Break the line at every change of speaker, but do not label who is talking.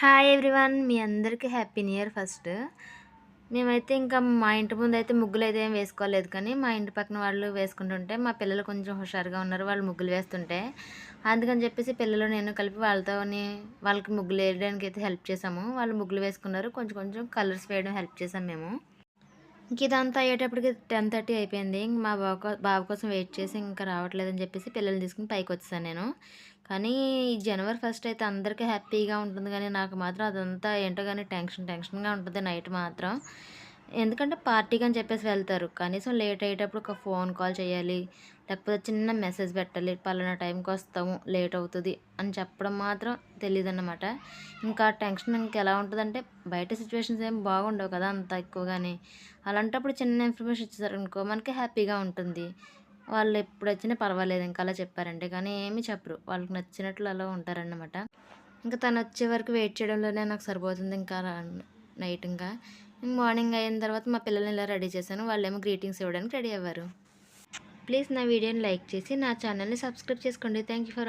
Hi everyone మీ అందరికీ happy new year first మేమైతే ఇంకా మా ఇంటి ముందు అయితే ముగ్గులు అయితే ఏం వేసుకోలేదు కానీ మా ఇంటి పక్కన వాళ్ళు వేసుకుంటుంటే మా పిల్లలు కొంచెం హుషారుగా ఉన్నారు వాళ్ళు ముగ్గులు వేస్తుంటే. అందుకని చెప్పేసి పిల్లలు నేను కలిపి వాళ్ళతోని వాళ్ళకి ముగ్గులు వేయడానికి అయితే హెల్ప్ చేసాము వాళ్ళు ముగ్గులు వేసుకున్నారు. కొంచెం కొంచెం కలర్స్ వేయడం హెల్ప్ చేసాం మేము. ఇంక ఇదంతా అయ్యేటప్పటికి టెన్ థర్టీ అయిపోయింది. ఇంక మా బావ బావ బాబు కోసం వెయిట్ చేసి ఇంకా రావట్లేదని చెప్పేసి పిల్లల్ని తీసుకుని పైకి వచ్చేసాను నేను. కానీ ఈ జనవరి ఫస్ట్ అయితే అందరికీ హ్యాపీగా ఉంటుంది. కానీ నాకు మాత్రం అదంతా ఏంటో కానీ టెన్షన్ టెన్షన్గా ఉంటుంది నైట్ మాత్రం. ఎందుకంటే పార్టీకి అని చెప్పేసి వెళ్తారు. కనీసం లేట్ అయ్యేటప్పుడు ఒక ఫోన్ కాల్ చేయాలి లేకపోతే చిన్న మెసేజ్ పెట్టాలి పలానా టైంకి వస్తాము లేట్ అవుతుంది అని చెప్పడం మాత్రం తెలియదు అన్నమాట ఇంకా టెన్షన్ ఇంక ఎలా ఉంటుందంటే బయట సిచ్యువేషన్స్ ఏం బాగుండవు కదా అంత ఎక్కువగానే. అలాంటప్పుడు చిన్న ఇన్ఫర్మేషన్ ఇచ్చేసారు అనుకో మనకి హ్యాపీగా ఉంటుంది. వాళ్ళు ఎప్పుడు వచ్చినా పర్వాలేదు ఇంకా అలా చెప్పారంటే కానీ ఏమీ చెప్పరు. వాళ్ళకి నచ్చినట్లు అలా ఉంటారన్నమాట. ఇంకా తను వచ్చే వరకు వెయిట్ చేయడంలోనే నాకు సరిపోతుంది ఇంకా నైట్ ఇంకా. మార్నింగ్ అయిన తర్వాత మా పిల్లల్ని ఇలా రెడీ చేశాను. వాళ్ళేమో గ్రీటింగ్స్ ఇవ్వడానికి రెడీ అవ్వారు ప్లీజ్ నా వీడియోని లైక్ చేసి నా ఛానల్ని సబ్స్క్రైబ్ చేసుకోండి. Thank you for